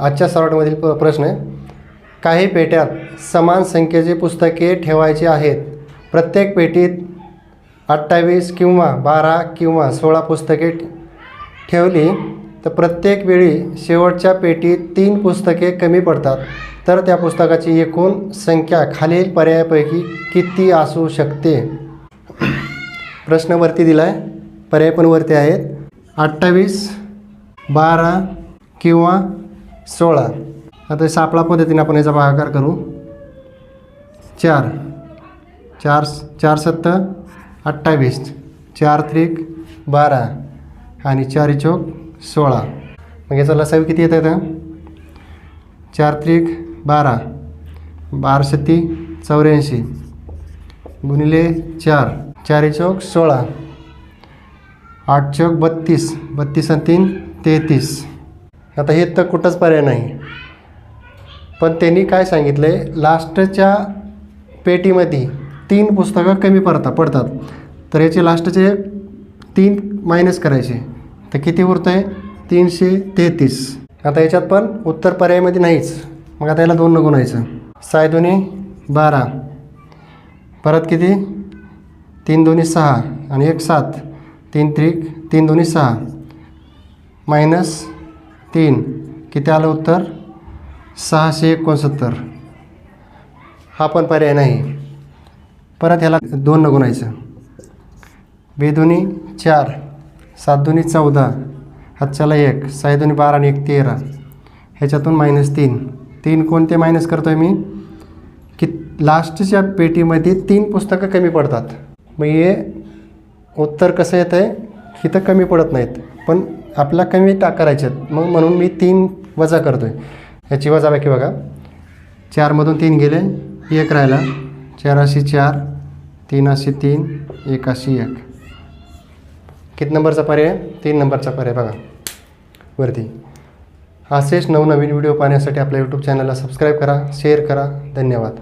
आजच्या सॉर्टमधील प प्रश्न काही पेट्यात समान संख्येची पुस्तके ठेवायची आहेत. प्रत्येक पेटीत अठ्ठावीस किंवा बारा किंवा सोळा पुस्तके ठेवली तर प्रत्येक वेळी शेवटच्या पेटीत तीन पुस्तके कमी पडतात. तर त्या पुस्तकाची एकूण संख्या खालील पर्यायापैकी किती असू शकते? प्रश्नवरती दिला आहे पर्याय पण वरती आहेत. अठ्ठावीस बारा किंवा सोळा. आता सापळा पद्धतीने आपण याचा भागाकार करू. चार. चार चार सत्त अठ्ठावीस. चार त्रिक बारा. आणि चार चौक सोळा. मग याचा लसावी किती येत आहे चार त्रिक बारा. बारशे ती चौऱ्याऐंशी. गुणिले चार. चारी चौक सोळा. आठ चौक बत्तीस. बत्तीस आणि तीन तेहतीस. आता हे तर कुठंच पर्याय नाही. पण त्यांनी काय सांगितलं आहे लास्टच्या पेटीमध्ये तीन पुस्तकं कमी पडतात पडतात. तर याचे लास्टचे तीन मायनस करायचे. तर किती उरतं आहे तीनशे तेहतीस. आता याच्यात पण उत्तर पर्यायामध्ये नाहीच. मग आता याला दोन गुणायचं साय दोन्ही बारा. परत किती? तीन दोन्ही सहा. आणि एक सात. तीन त्रिक तीन दोन्ही सहा. मायनस तीन. किती आलं उत्तर? सहाशे एकोणसत्तर. हा पण पर्याय नाही. परत ह्याला दोन न गुणायचं बेदोनी चार. सात दोन्ही चौदा. हातच्याला एक. साय दोन्ही बारा आणि एक तेरा. ह्याच्यातून मायनस तीन. तीन कोणते मायनस करतो आहे मी? की लास्टच्या पेटीमध्ये तीन पुस्तकं कमी पडतात. मग हे उत्तर कसं येतं आहे इथं कमी पडत नाहीत. पण आपला कमी टाक करायचे आहेत. मग म्हणून मी तीन वजा करतो आहे ह्याची वजाबाकी बघा. चारमधून तीन गेले. एक राहिला. चाराशी चार तीन अशी तीन एक अशी एक. किती नंबरचा पर्याय? तीन नंबरचा पर्याय बघा. वरती. असेच नवनवीन व्हिडिओ पाहण्यासाठी आपल्या यूट्यूब चॅनलला सबस्क्राईब करा शेअर करा. धन्यवाद.